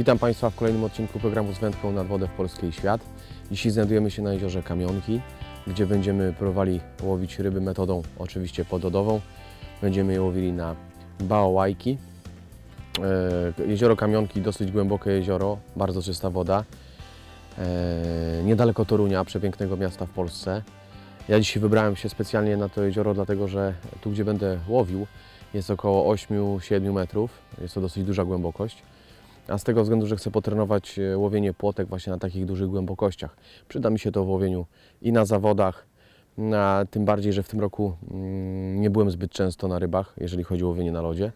Witam Państwa w kolejnym odcinku programu z wędką nad wodę w Polskę i świat. Dzisiaj znajdujemy się na jeziorze Kamionki, gdzie będziemy próbowali łowić ryby metodą oczywiście pododową. Będziemy je łowili na bałałajki. E, Jezioro Kamionki, dosyć głębokie jezioro, bardzo czysta woda. E, Niedaleko Torunia, przepięknego miasta w Polsce. Ja dzisiaj wybrałem się specjalnie na to jezioro, dlatego że tu, gdzie będę łowił, jest około 8-7 metrów. Jest to dosyć duża głębokość. A z tego względu, że chcę potrenować e, łowienie płotek właśnie na takich dużych głębokościach. Przyda mi się to w łowieniu i na zawodach, a tym bardziej, że w tym roku mm, nie byłem zbyt często na rybach, jeżeli chodzi o łowienie na lodzie.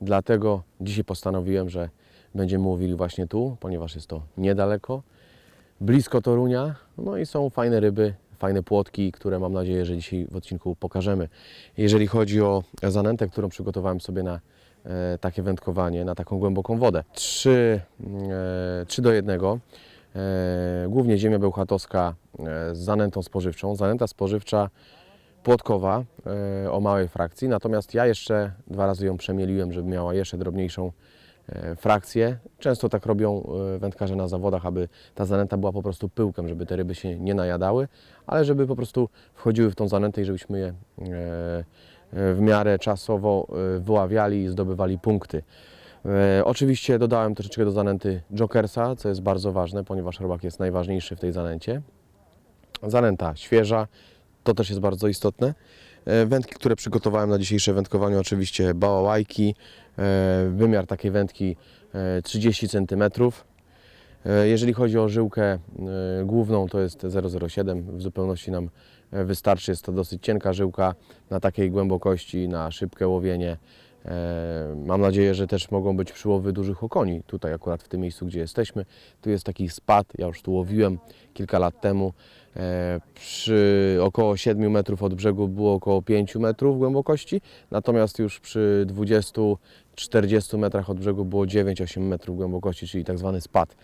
Dlatego dzisiaj postanowiłem, że będziemy łowili właśnie tu, ponieważ jest to niedaleko, blisko Torunia, no i są fajne ryby, fajne płotki, które mam nadzieję, że dzisiaj w odcinku pokażemy. Jeżeli chodzi o zanętę, którą przygotowałem sobie na takie wędkowanie, na taką głęboką wodę. 3, e, 3 do 1. E, głównie ziemia bełchatowska e, z zanętą spożywczą. Zanęta spożywcza płotkowa e, o małej frakcji, natomiast ja jeszcze dwa razy ją przemieliłem, żeby miała jeszcze drobniejszą e, frakcję. Często tak robią e, wędkarze na zawodach, aby ta zanęta była po prostu pyłkiem, żeby te ryby się nie najadały, ale żeby po prostu wchodziły w tą zanętę i żebyśmy je e, e, w miarę czasowo e, wyławiali i zdobywali punkty. E, Oczywiście dodałem troszeczkę do zanęty jokersa, co jest bardzo ważne, ponieważ robak jest najważniejszy w tej zanęcie. Zanęta świeża, to też jest bardzo istotne. E, Wędki, które przygotowałem na dzisiejsze wędkowanie, oczywiście bałałajki. Wymiar takiej wędki e, 30 cm. Jeżeli chodzi o żyłkę główną, to jest 0,07. W zupełności nam wystarczy. Jest to dosyć cienka żyłka na takiej głębokości, na szybkie łowienie. E, Mam nadzieję, że też mogą być przyłowy dużych okoni. Tutaj akurat w tym miejscu, gdzie jesteśmy. Tu jest taki spad, ja już tu łowiłem kilka lat temu. E, Przy około 7 metrów od brzegu było około 5 metrów głębokości, natomiast już przy 20-40 metrach od brzegu było 9-8 metrów głębokości, czyli tak zwany spad.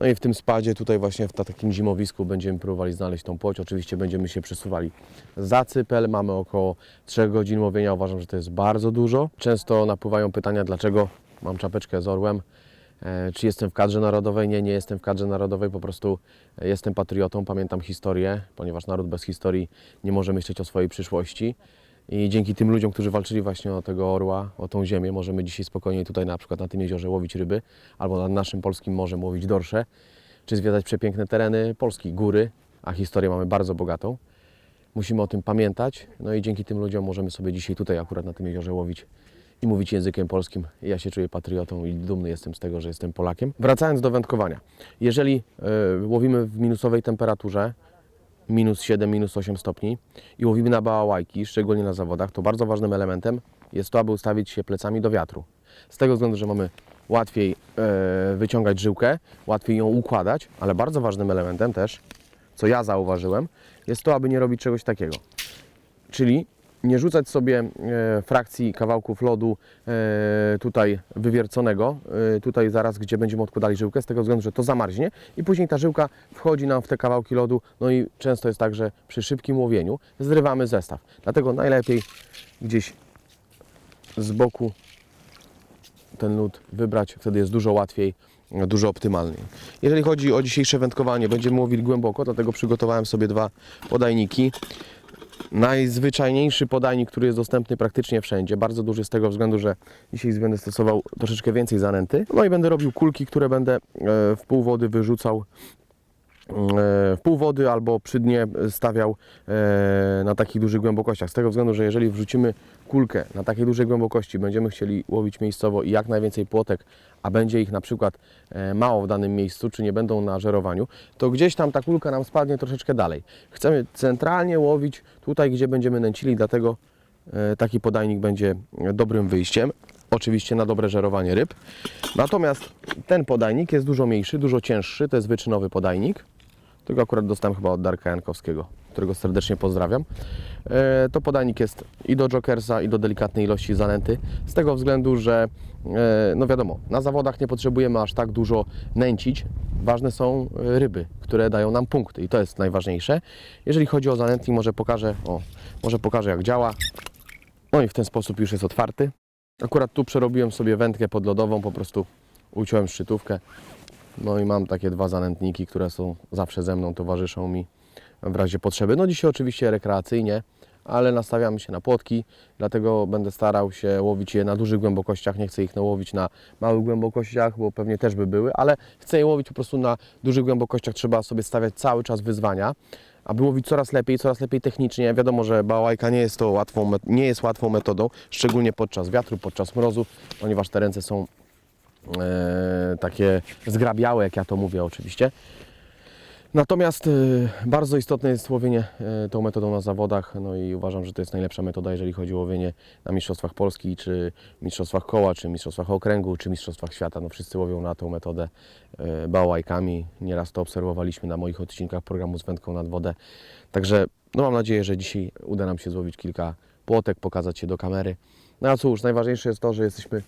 No i w tym spadzie tutaj właśnie w ta- takim zimowisku będziemy próbowali znaleźć tą płoć. Oczywiście będziemy się przesuwali za cypel. Mamy około 3 godzin łowienia. Uważam, że to jest bardzo dużo. Często napływają pytania, dlaczego mam czapeczkę z orłem. E, Czy jestem w kadrze narodowej? Nie, nie jestem w kadrze narodowej, po prostu e, jestem patriotą, pamiętam historię, ponieważ naród bez historii nie może myśleć o swojej przyszłości. I dzięki tym ludziom, którzy walczyli właśnie o tego orła, o tą ziemię, możemy dzisiaj spokojnie tutaj na przykład na tym jeziorze łowić ryby, albo nad naszym polskim morzem łowić dorsze, czy zwiedzać przepiękne tereny Polski, góry, a historię mamy bardzo bogatą. Musimy o tym pamiętać, no i dzięki tym ludziom możemy sobie dzisiaj tutaj akurat na tym jeziorze łowić i mówić językiem polskim. Ja się czuję patriotą i dumny jestem z tego, że jestem Polakiem. Wracając do wędkowania. Jeżeli y, łowimy w minusowej temperaturze, minus 7, minus 8 stopni i łowimy na bałałajki, szczególnie na zawodach, to bardzo ważnym elementem jest to, aby ustawić się plecami do wiatru. Z tego względu, że mamy łatwiej e, wyciągać żyłkę, łatwiej ją układać, ale bardzo ważnym elementem też, co ja zauważyłem, jest to, aby nie robić czegoś takiego. Czyli nie rzucać sobie e, frakcji kawałków lodu e, tutaj wywierconego, e, tutaj zaraz, gdzie będziemy odkładali żyłkę, z tego względu, że to zamarznie i później ta żyłka wchodzi nam w te kawałki lodu, no i często jest tak, że przy szybkim łowieniu zrywamy zestaw. Dlatego najlepiej gdzieś z boku ten lód wybrać, wtedy jest dużo łatwiej, dużo optymalniej. Jeżeli chodzi o dzisiejsze wędkowanie, będziemy łowili głęboko, dlatego przygotowałem sobie dwa podajniki. Najzwyczajniejszy podajnik, który jest dostępny praktycznie wszędzie. Bardzo duży z tego względu, że dzisiaj będę stosował troszeczkę więcej zanęty. No i będę robił kulki, które będę e, w pół wody wyrzucał w pół wody albo przy dnie stawiał e, na takich dużych głębokościach. Z tego względu, że jeżeli wrzucimy kulkę na takiej dużej głębokości, będziemy chcieli łowić miejscowo i jak najwięcej płotek, a będzie ich na przykład e, mało w danym miejscu, czy nie będą na żerowaniu, to gdzieś tam ta kulka nam spadnie troszeczkę dalej. Chcemy centralnie łowić tutaj, gdzie będziemy nęcili, dlatego e, taki podajnik będzie dobrym wyjściem. Oczywiście na dobre żerowanie ryb. Natomiast ten podajnik jest dużo mniejszy, dużo cięższy. To jest wyczynowy podajnik. Tego akurat dostałem chyba od Darka Jankowskiego, którego serdecznie pozdrawiam. E, To podajnik jest i do jokersa, i do delikatnej ilości zanęty. Z tego względu, że e, no wiadomo, na zawodach nie potrzebujemy aż tak dużo nęcić. Ważne są e, ryby, które dają nam punkty i to jest najważniejsze. Jeżeli chodzi o zanętnik, może pokażę, o, może pokażę jak działa. No i w ten sposób już jest otwarty. Akurat tu przerobiłem sobie wędkę podlodową, po prostu uciąłem szczytówkę. No i mam takie dwa zanętniki, które są zawsze ze mną, towarzyszą mi w razie potrzeby. No dzisiaj oczywiście rekreacyjnie, ale nastawiamy się na płotki, dlatego będę starał się łowić je na dużych głębokościach. Nie chcę ich nałowić na małych głębokościach, bo pewnie też by były, ale chcę je łowić po prostu na dużych głębokościach. Trzeba sobie stawiać cały czas wyzwania, aby łowić coraz lepiej, coraz lepiej technicznie. Wiadomo, że bałajka nie jest to łatwą, nie jest łatwą metodą, szczególnie podczas wiatru, podczas mrozu, ponieważ te ręce są takie zgrabiałe, jak ja to mówię oczywiście. Natomiast e, bardzo istotne jest łowienie e, tą metodą na zawodach, no i uważam, że to jest najlepsza metoda, jeżeli chodzi o łowienie na Mistrzostwach Polski, czy Mistrzostwach Koła, czy Mistrzostwach Okręgu, czy Mistrzostwach Świata. No wszyscy łowią na tą metodę e, bałajkami. Nieraz to obserwowaliśmy na moich odcinkach programu z wędką nad wodę. Także no mam nadzieję, że dzisiaj uda nam się złowić kilka płotek, pokazać się do kamery. No a cóż, najważniejsze jest to, że jesteśmy e,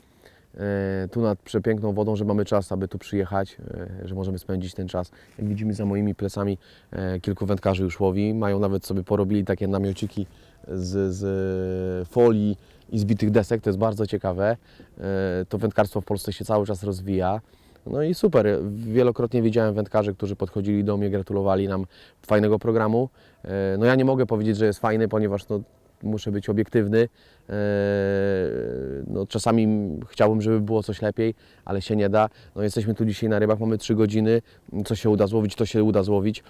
tu nad przepiękną wodą, że mamy czas, aby tu przyjechać, e, że możemy spędzić ten czas. Jak widzimy za moimi plecami e, kilku wędkarzy już łowi, mają nawet sobie porobili takie namiociki z, z folii i zbitych desek, to jest bardzo ciekawe. E, To wędkarstwo w Polsce się cały czas rozwija. No i super. Wielokrotnie widziałem wędkarzy, którzy podchodzili do mnie, gratulowali nam fajnego programu. E, No ja nie mogę powiedzieć, że jest fajny, ponieważ no, muszę być obiektywny. E, No, czasami chciałbym, żeby było coś lepiej, ale się nie da. No, jesteśmy tu dzisiaj na rybach, mamy 3 godziny. Co się uda złowić, to się uda złowić.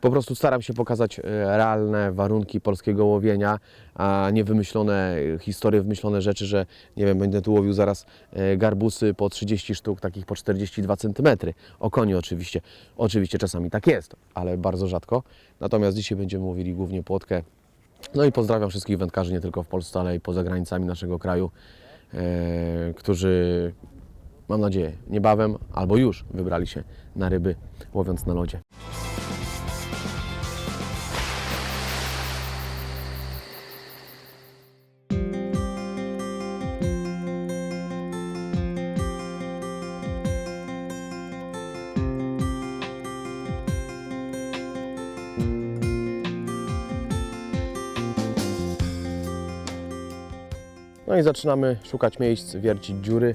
Po prostu staram się pokazać e, realne warunki polskiego łowienia, a nie wymyślone historie, wymyślone rzeczy, że nie wiem, będę tu łowił zaraz e, garbusy po 30 sztuk, takich po 42 cm. O koni oczywiście. Oczywiście czasami tak jest, ale bardzo rzadko. Natomiast dzisiaj będziemy łowili głównie płotkę. No i pozdrawiam wszystkich wędkarzy nie tylko w Polsce, ale i poza granicami naszego kraju, e, którzy mam nadzieję niebawem albo już wybrali się na ryby łowiąc na lodzie. I zaczynamy szukać miejsc, wiercić dziury.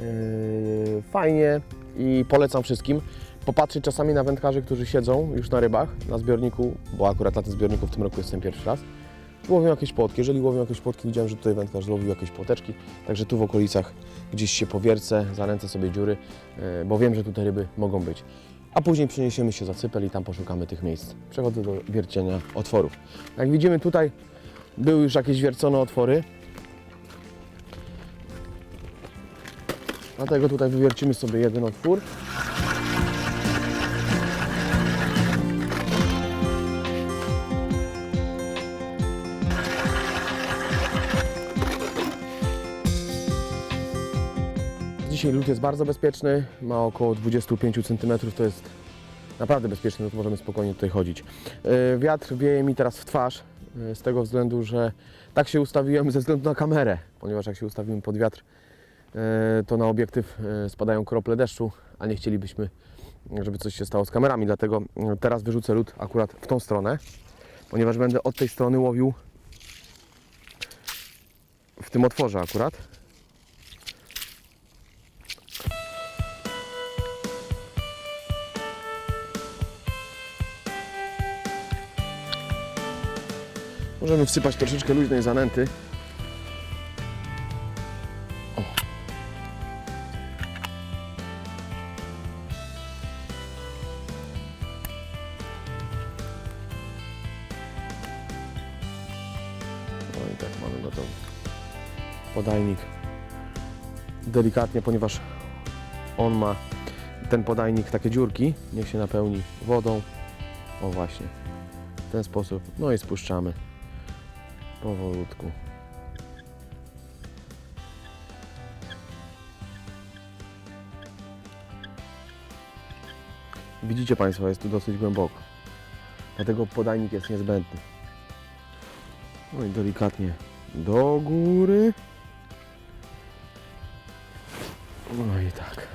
Yy, Fajnie i polecam wszystkim popatrzeć czasami na wędkarzy, którzy siedzą już na rybach, na zbiorniku, bo akurat na tym zbiorniku w tym roku jestem pierwszy raz. Łowią jakieś płotki. Jeżeli łowią jakieś płotki, widziałem, że tutaj wędkarz złowił jakieś płoteczki, także tu w okolicach gdzieś się powiercę, zanęcę sobie dziury, yy, bo wiem, że tutaj ryby mogą być. A później przeniesiemy się za cypel i tam poszukamy tych miejsc. Przechodzę do wiercenia otworów. Jak widzimy tutaj były już jakieś wiercone otwory, Dlatego tutaj wywiercimy sobie jeden otwór. Dzisiaj lód jest bardzo bezpieczny, ma około 25 cm, to jest naprawdę bezpieczny, no to możemy spokojnie tutaj chodzić. Yy, Wiatr wieje mi teraz w twarz, yy, z tego względu, że tak się ustawiłem ze względu na kamerę, ponieważ jak się ustawiłem pod wiatr, e, to na obiektyw e, spadają krople deszczu, a nie chcielibyśmy, żeby coś się stało z kamerami. Dlatego e, teraz wyrzucę lód akurat w tą stronę, ponieważ będę od tej strony łowił w tym otworze akurat. Możemy wsypać troszeczkę luźnej zanęty. Delikatnie, ponieważ on ma ten podajnik takie dziurki, niech się napełni wodą. O właśnie, w ten sposób. No i spuszczamy powolutku. Widzicie Państwo, jest tu dosyć głęboko. Dlatego podajnik jest niezbędny. No i delikatnie do góry. No i tak.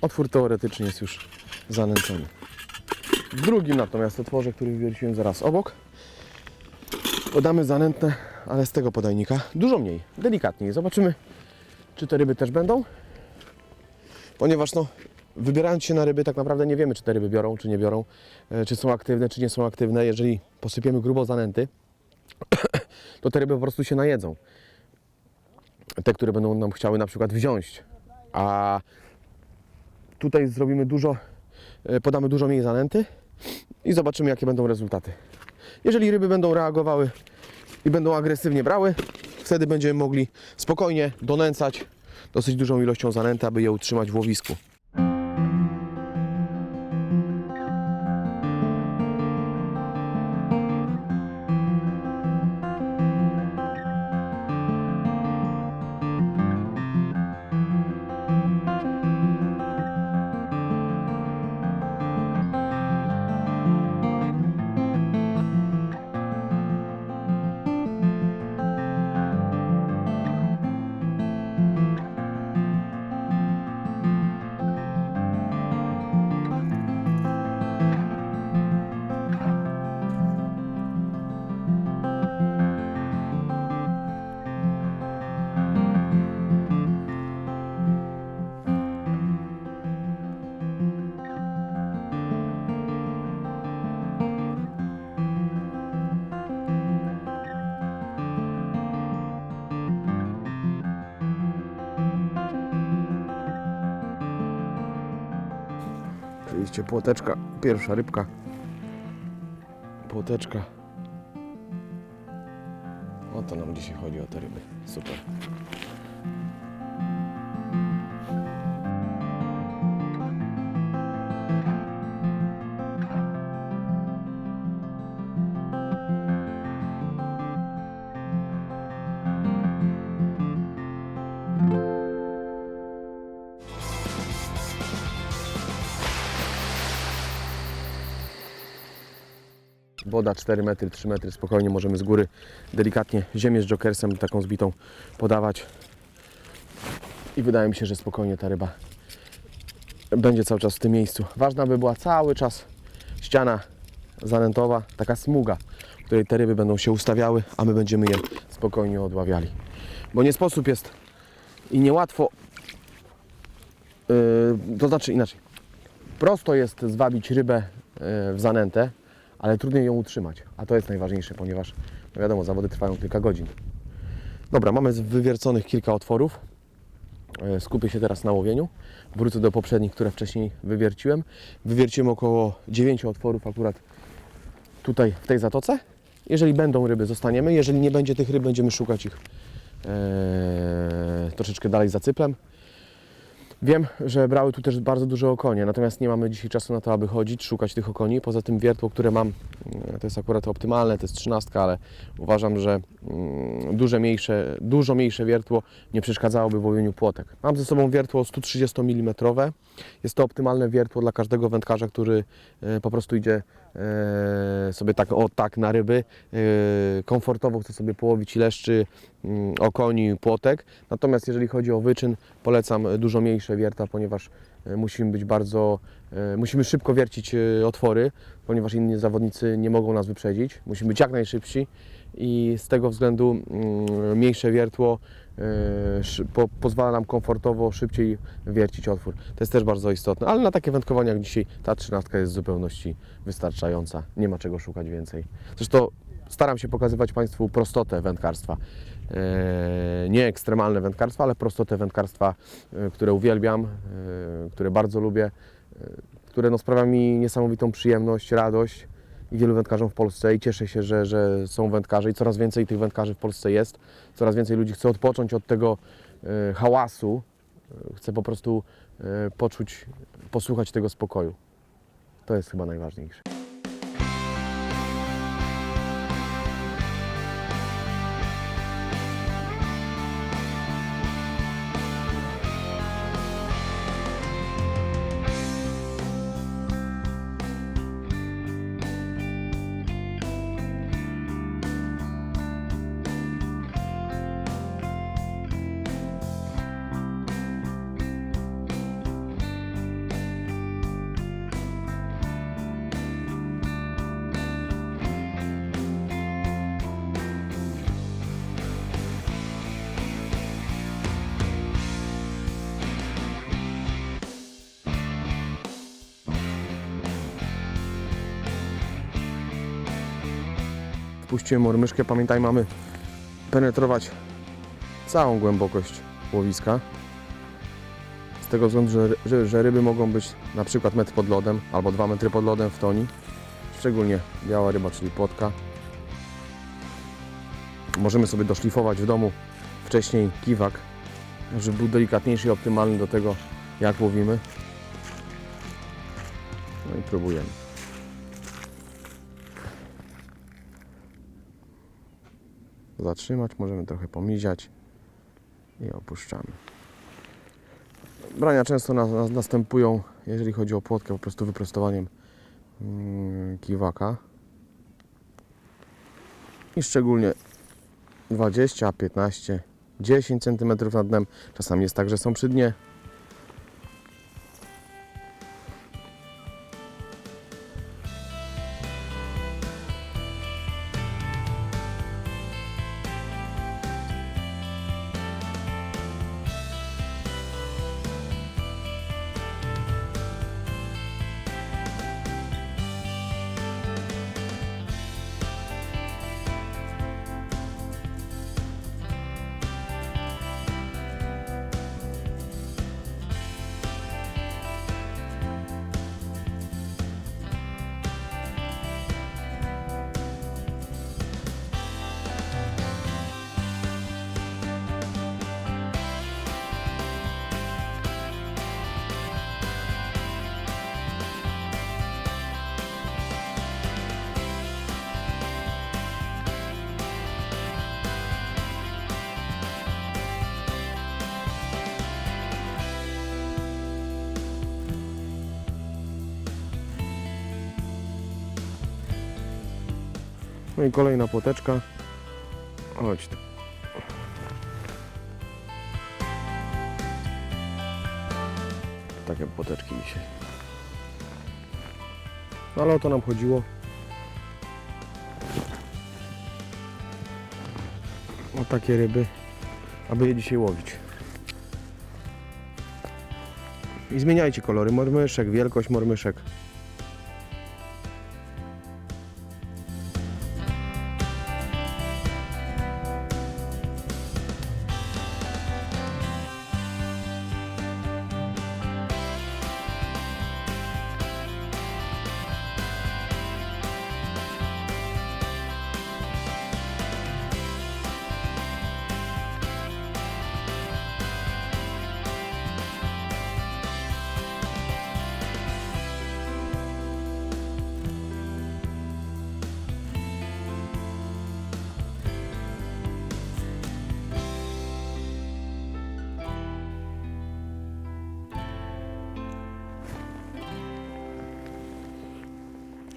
Otwór teoretycznie jest już zanęcony. W drugim natomiast otworze, który wywierciłem zaraz obok, podamy zanętę ale z tego podajnika. Dużo mniej, delikatniej. Zobaczymy, czy te ryby też będą. Ponieważ no, wybierając się na ryby, tak naprawdę nie wiemy, czy te ryby biorą, czy nie biorą, e, czy są aktywne, czy nie są aktywne. Jeżeli posypiemy grubo zanęty, to te ryby po prostu się najedzą. Te, które będą nam chciały na przykład wziąć. A tutaj zrobimy dużo, e, podamy dużo mniej zanęty i zobaczymy, jakie będą rezultaty. Jeżeli ryby będą reagowały i będą agresywnie brały, wtedy będziemy mogli spokojnie donęcać dosyć dużą ilością zanęty, aby je utrzymać w łowisku. Oczywiście płoteczka, pierwsza rybka. Płoteczka. O to nam dzisiaj chodzi o te ryby. Super. Woda 4 metry, 3 metry, spokojnie możemy z góry delikatnie ziemię z jokersem taką zbitą podawać. I wydaje mi się, że spokojnie ta ryba będzie cały czas w tym miejscu. Ważna by była cały czas ściana zanętowa, taka smuga, w której te ryby będą się ustawiały, a my będziemy je spokojnie odławiali. Bo nie sposób jest i niełatwo, yy, to znaczy inaczej, prosto jest zwabić rybę yy, w zanętę, ale trudniej ją utrzymać. A to jest najważniejsze, ponieważ no wiadomo, zawody trwają kilka godzin. Dobra, mamy wywierconych kilka otworów. E, Skupię się teraz na łowieniu. Wrócę do poprzednich, które wcześniej wywierciłem. Wywierciłem około 9 otworów akurat tutaj w tej zatoce. Jeżeli będą ryby, zostaniemy. Jeżeli nie będzie tych ryb, będziemy szukać ich e, troszeczkę dalej za cyplem. Wiem, że brały tu też bardzo duże okonie, natomiast nie mamy dzisiaj czasu na to, aby chodzić, szukać tych okoni. Poza tym wiertło, które mam, mm, to jest akurat optymalne, to jest trzynastka, ale uważam, że mm, duże, mniejsze, dużo mniejsze wiertło nie przeszkadzałoby w łowieniu płotek. Mam ze sobą wiertło 130 mm. Jest to optymalne wiertło dla każdego wędkarza, który e, po prostu idzie sobie tak, o tak na ryby, e, komfortowo chce sobie połowić leszczy, mm, okoni, płotek. Natomiast jeżeli chodzi o wyczyn, polecam dużo mniejsze wierta, ponieważ e, musimy być bardzo, e, musimy szybko wiercić e, otwory, ponieważ inni zawodnicy nie mogą nas wyprzedzić. Musimy być jak najszybsi i z tego względu mm, mniejsze wiertło e, pozwala nam komfortowo szybciej wiercić otwór. To jest też bardzo istotne, ale na takie wędkowania jak dzisiaj ta trzynastka jest w zupełności wystarczająca. Nie ma czego szukać więcej. Zresztą staram się pokazywać Państwu prostotę wędkarstwa. E, nie ekstremalne wędkarstwa, ale prostotę wędkarstwa, e, które uwielbiam, e, które bardzo lubię, które no, sprawia mi niesamowitą przyjemność, radość i wielu wędkarzom w Polsce i cieszę się, że, że są wędkarze i coraz więcej tych wędkarzy w Polsce jest. Coraz więcej ludzi chce odpocząć od tego hałasu, chce po prostu poczuć, posłuchać tego spokoju. To jest chyba najważniejsze. Odpuściłem mormyszkę. Pamiętaj, mamy penetrować całą głębokość łowiska. Z tego względu, że, że, że ryby mogą być na przykład metr pod lodem albo 2 metry pod lodem w toni. Szczególnie biała ryba, czyli płotka. Możemy sobie doszlifować w domu wcześniej kiwak, żeby był delikatniejszy i optymalny do tego, jak łowimy. No i próbujemy. Zatrzymać, możemy trochę pomiziać i opuszczamy. Brania często na, na, następują, jeżeli chodzi o płotkę, po prostu wyprostowaniem mm, kiwaka. I szczególnie 20, 15, 10 cm nad dnem. Czasami jest tak, że są przy dnie. No i kolejna płoteczka. Chodź tu. Takie płoteczki dzisiaj. No ale o to nam chodziło. O takie ryby, aby je dzisiaj łowić. I zmieniajcie kolory mormyszek, wielkość mormyszek.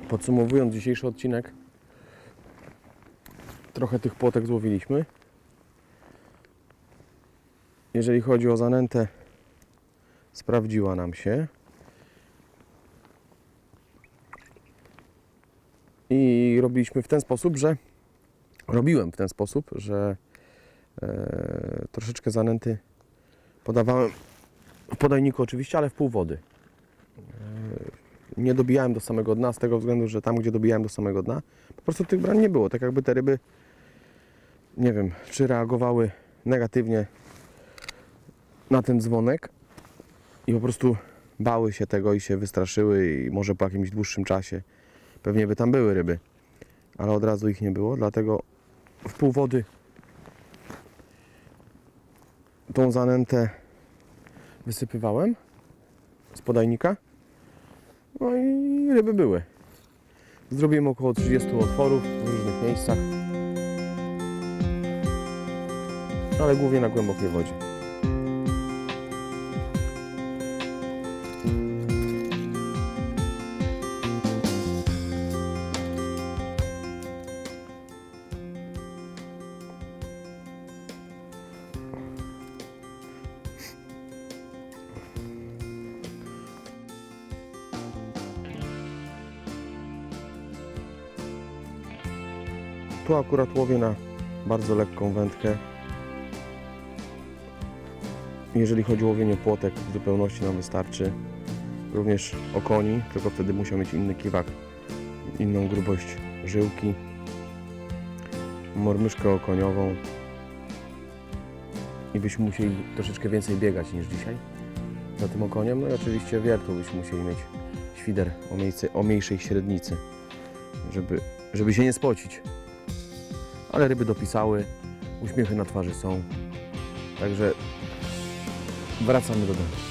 Podsumowując dzisiejszy odcinek, trochę tych płotek złowiliśmy. Jeżeli chodzi o zanętę, sprawdziła nam się. I robiliśmy w ten sposób, że robiłem w ten sposób, że e, troszeczkę zanęty podawałem w podajniku oczywiście, ale w pół wody nie dobijałem do samego dna, z tego względu, że tam, gdzie dobijałem do samego dna, po prostu tych brań nie było. Tak jakby te ryby, nie wiem, czy reagowały negatywnie na ten dzwonek i po prostu bały się tego i się wystraszyły i może po jakimś dłuższym czasie pewnie by tam były ryby, ale od razu ich nie było, dlatego w pół wody tą zanętę wysypywałem z podajnika. No i ryby były. Zrobiłem około 30 otworów w różnych miejscach. Ale głównie na głębokiej wodzie. Tu akurat łowię na bardzo lekką wędkę. Jeżeli chodzi o łowienie płotek, w zupełności nam wystarczy również okoni, tylko wtedy musiał mieć inny kiwak, inną grubość żyłki, mormyszkę okoniową i byśmy musieli troszeczkę więcej biegać niż dzisiaj za tym okoniem. No i oczywiście wiertło byśmy musieli mieć świder o, miejsce, o mniejszej średnicy, żeby, żeby się nie spocić ale ryby dopisały, uśmiechy na twarzy są. Także wracamy do domu.